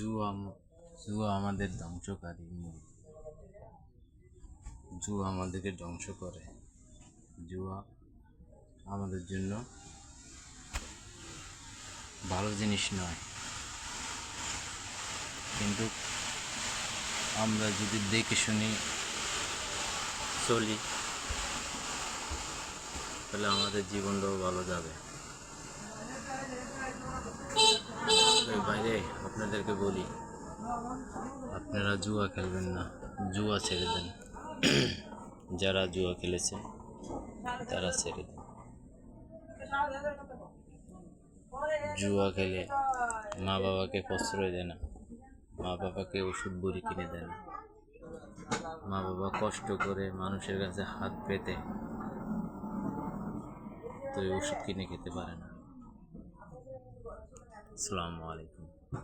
আম- জুয়া আমাদের ধ্বংসকারী জুয়া আমাদেরকে ধ্বংস করে। জুয়া আমাদের জন্য ভালো জিনিস নয়। কিন্তু আমরা যদি দেখে শুনি চলি, তাহলে আমাদের জীবনটাও ভালো যাবে। বাইরে আপনাদেরকে বলি, আপনারা জুয়া খেলবেন না, জুয়া ছেড়ে দেন। যারা জুয়া খেলেছে, তারা ছেড়ে দেন। জুয়া খেলে মা বাবাকে প্রশ্রয় দেয় না মা বাবাকে ওষুধ বড়ি কিনে দেয় না। মা বাবা কষ্ট করে মানুষের কাছে হাত পেতে তো ওষুধ কিনে খেতে পারে না। আসসালামু আলাইকুম।